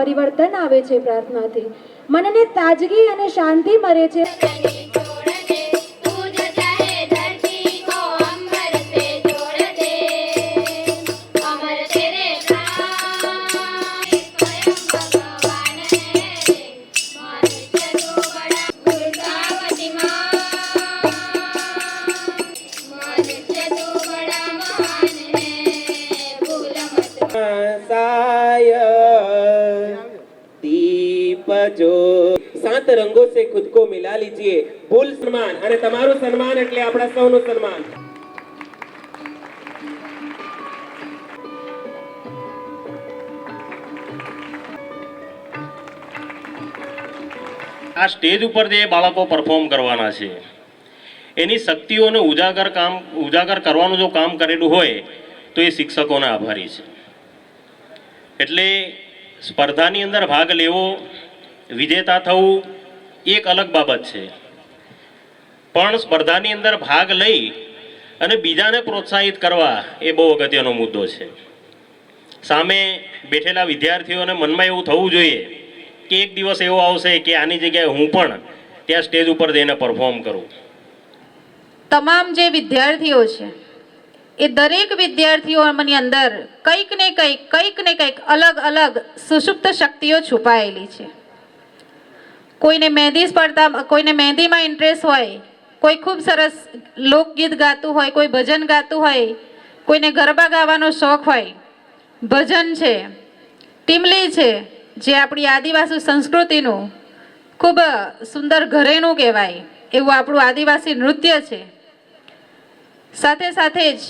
પરિવર્તન આવે છે પ્રાર્થનાથી. મનને તાજગી અને શાંતિ મળે છે. साय જો સાત રંગો સે ખુદ કો મિલા લીજીએ. ભૂલ સન્માન. અને તમારું સન્માન એટલે આપણા સૌનું સન્માન. આ સ્ટેજ ઉપર જે બાળકો પરફોર્મ કરવાના છે, એની શક્તિઓને ઉજાગર કામ, ઉજાગર કરવાનું જો કામ કરેલું હોય, તો એ શિક્ષકોના આભારી છે. એટલે સ્પર્ધાની અંદર ભાગ લેવો વિજેતા થવું એક અલગ બાબત છે. પણ સ્પર્ધાની અંદર ભાગ લઈ અને બીજાને પ્રોત્સાહિત કરવા એ બહુ અગત્યનો મુદ્દો છે. સામે બેઠેલા વિદ્યાર્થીઓને મનમાં એવું થવું જોઈએ કે એક દિવસ એવો આવશે કે આની જગ્યાએ હું પણ ત્યાં સ્ટેજ ઉપર જઈને પરફોર્મ કરું. તમામ જે વિદ્યાર્થીઓ છે, એ દરેક વિદ્યાર્થીઓની અંદર કંઈક ને કંઈક કંઈક ને કંઈક અલગ અલગ સુષુપ્ત શક્તિઓ છુપાયેલી છે. કોઈને મહેંદી સ્પર્ધા કોઈને મહેંદીમાં ઇન્ટરેસ્ટ હોય, કોઈ ખૂબ સરસ લોકગીત ગાતું હોય, કોઈ ભજન ગાતું હોય, કોઈને ગરબા ગાવાનો શોખ હોય, ભજન છે, ટીમલી છે, જે આપણી આદિવાસી સંસ્કૃતિનું ખૂબ સુંદર ઘરેણું કહેવાય, એવું આપણું આદિવાસી નૃત્ય છે. સાથે સાથે જ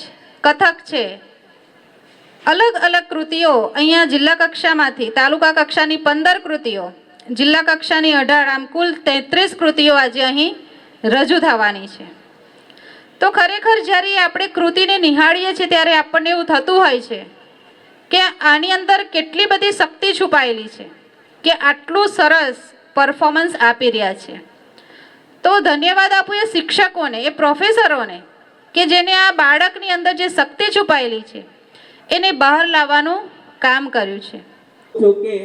કથક છે. અલગ અલગ કૃતિઓ અહીંયા જિલ્લા કક્ષામાંથી, તાલુકા કક્ષાની પંદર કૃતિઓ જિલ્લા કક્ષાની અઢાર આમ કુલ તેત્રીસ કૃતિઓ આજે અહીં રજૂ થવાની છે. તો ખરેખર જ્યારે આપણે કૃતિને નિહાળીએ છીએ ત્યારે આપણને એવું થતું હોય છે કે આની અંદર કેટલી બધી શક્તિ છુપાયેલી છે, કે આટલું સરસ પરફોર્મન્સ આપી રહ્યા છે. તો ધન્યવાદ આપું એ શિક્ષકોને, એ પ્રોફેસરોને, કે જેને આ બાળકની અંદર જે શક્તિ છુપાયેલી છે, એને બહાર લાવવાનું કામ કર્યું છે. જોકે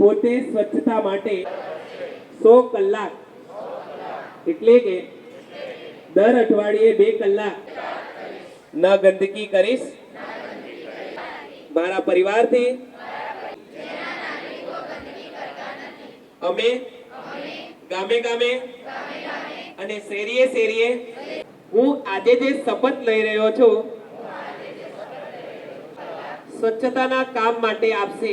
પોતે સ્વચ્છતા માટે સો કલાક એટલે કે દર અઠવાડિયે બે કલાક ન ગંદકી કરીશ. મારા પરિવારથી અમે ગામે ગામે અને શેરીએ શેરીએ હું આજે જે શપથ લઈ રહ્યો છું સ્વચ્છતાના કામ માટે આપશે.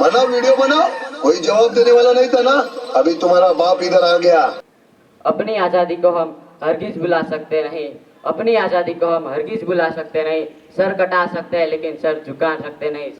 बनाओ, वीडियो बनाओ। कोई जवाब देने वाला नहीं था ना? अभी तुम्हारा बाप इधर आ गया। अपनी आज़ादी को हम हरगिज बुला सकते नहीं। अपनी आज़ादी को हम हरगिज बुला सकते नहीं। सर कटा सकते हैं, लेकिन सर झुका सकते नहीं।